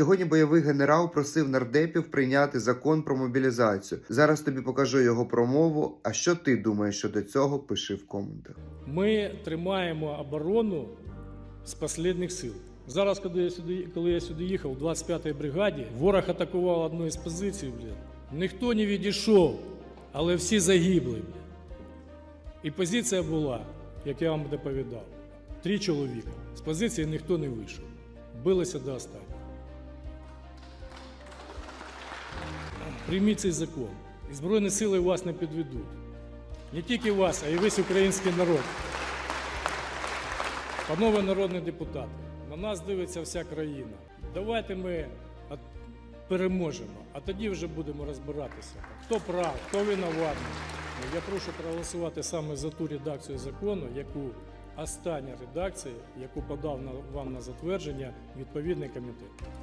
Сьогодні бойовий генерал просив нардепів прийняти закон про мобілізацію. Зараз тобі покажу його промову. А що ти думаєш щодо цього? Пиши в коментах. Ми тримаємо оборону з останніх сил. Зараз, коли я сюди, коли я сюди їхав, у 25-й бригаді, ворог атакував одну із позицій, блін. Ніхто не відійшов, але всі загибли. Блін. І позиція була, як я вам доповідав, три чоловіка. З позиції ніхто не вийшов. Билися до останнього. Прийміть цей закон. І Збройні сили вас не підведуть. Не тільки вас, а й весь український народ. Панове народні депутати, на нас дивиться вся країна. Давайте ми переможемо, а тоді вже будемо розбиратися, хто прав, хто винуватий. Ну, Я прошу проголосувати саме за ту редакцію закону, яку остання редакція, яку подав вам на затвердження відповідний комітет.